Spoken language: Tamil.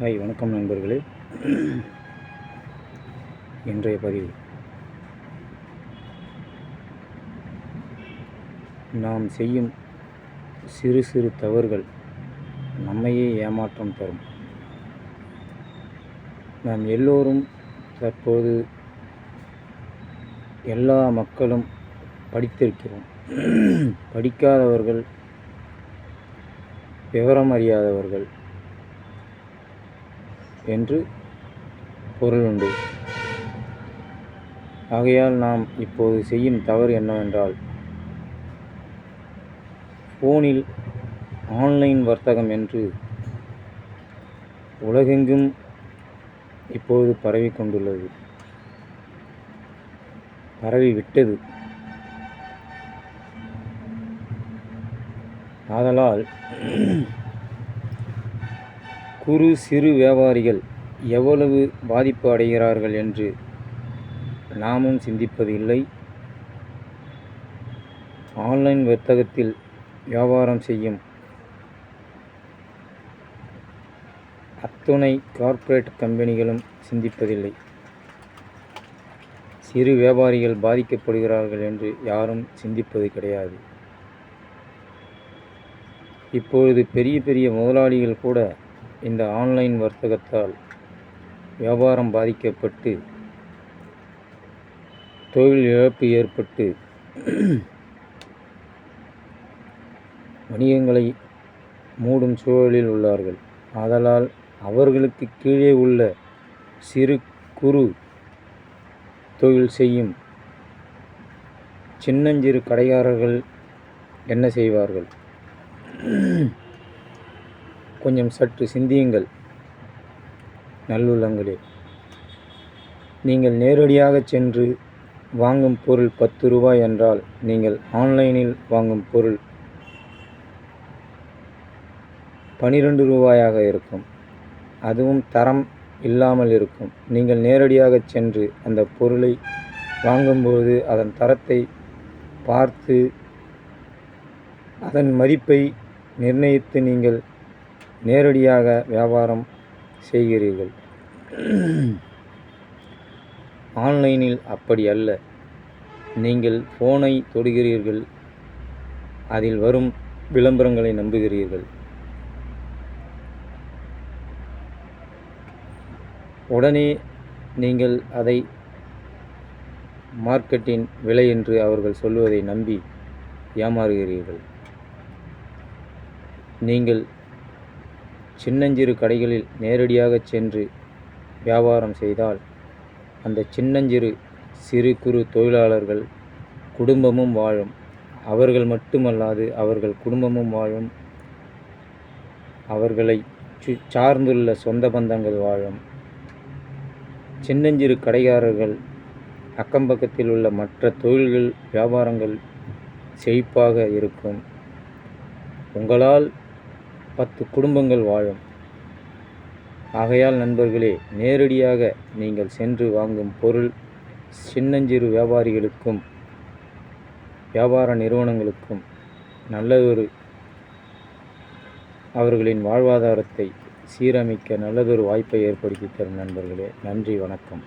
ஹாய் வணக்கம் நண்பர்களே. இன்றைய பதிவு. நாம் செய்யும் சிறு சிறு தவறுகள் நம்மையே ஏமாற்றம் தரும். நாம் எல்லோரும் தற்போது எல்லா மக்களும் படித்திருக்கிறோம். படிக்காதவர்கள் விவரம் அறியாதவர்கள் என்று பொருள் உண்டு. ஆகையால் நாம் இப்போது செய்யும் தவறு என்னவென்றால் ஃபோனில் ஆன்லைன் வர்த்தகம் என்று உலகெங்கும் இப்போது பரவி கொண்டுள்ளது. பரவி விட்டது. ஆதலால் குறு சிறு வியாபாரிகள் எவ்வளவு பாதிப்பு அடைகிறார்கள் என்று நாமும் சிந்திப்பது இல்லை. ஆன்லைன் வர்த்தகத்தில் வியாபாரம் செய்யும் அத்துணை கார்ப்பரேட் கம்பெனிகளும் சிந்திப்பதில்லை. சிறு வியாபாரிகள் பாதிக்கப்படுகிறார்கள் என்று யாரும் சிந்திப்பது கிடையாது. இப்பொழுது பெரிய பெரிய முதலாளிகள் கூட இந்த ஆன்லைன் வர்த்தகத்தால் வியாபாரம் பாதிக்கப்பட்டு தொழில் இழப்பு ஏற்பட்டு வணிகங்களை மூடும் சூழலில் உள்ளார்கள். ஆதலால் அவர்களுக்கு கீழே உள்ள சிறு குறு தொழில் செய்யும் சின்னஞ்சிறு கடைக்காரர்கள் என்ன செய்வார்கள்? கொஞ்சம் சற்று சிந்தியுங்கள். நல்லுள்ளங்களே நீங்கள் நேரடியாக சென்று வாங்கும் பொருள் பத்து ரூபாய் என்றால் நீங்கள் ஆன்லைனில் வாங்கும் பொருள் பனிரெண்டு ரூபாயாக இருக்கும். அதுவும் தரம் இல்லாமல் இருக்கும். நீங்கள் நேரடியாக சென்று அந்த பொருளை வாங்கும்போது அதன் தரத்தை பார்த்து அதன் மதிப்பை நிர்ணயித்து நீங்கள் நேரடியாக வியாபாரம் செய்கிறீர்கள். ஆன்லைனில் அப்படி அல்ல. நீங்கள் ஃபோனை தொடுகிறீர்கள். அதில் வரும் விளம்பரங்களை நம்புகிறீர்கள். உடனே நீங்கள் அதை மார்க்கெட்டின் விலை என்று அவர்கள் சொல்வதை நம்பி ஏமாறுகிறீர்கள். நீங்கள் சின்னஞ்சிறு கடைகளில் நேரடியாக சென்று வியாபாரம் செய்தால் அந்த சின்னஞ்சிறு சிறு குறு தொழிலாளர்கள் குடும்பமும் வாழும். அவர்கள் மட்டுமல்லாது அவர்கள் குடும்பமும் வாழும். அவர்களை சு- சார்ந்துள்ள சொந்த பந்தங்கள் வாழும். சின்னஞ்சிறு கடைக்காரர்கள் அக்கம்பக்கத்தில் உள்ள மற்ற தொழில்கள் வியாபாரங்கள் செழிப்பாக இருக்கும். உங்களால் பத்து குடும்பங்கள் வாழும். ஆகையால் நண்பர்களே நேரடியாக நீங்கள் சென்று வாங்கும் பொருள் சின்னஞ்சிறு வியாபாரிகளுக்கும் வியாபார நிறுவனங்களுக்கும் நல்லதொரு அவர்களின் வாழ்வாதாரத்தை சீரமைக்க நல்லதொரு வாய்ப்பை ஏற்படுத்தி தரும் நண்பர்களே. நன்றி வணக்கம்.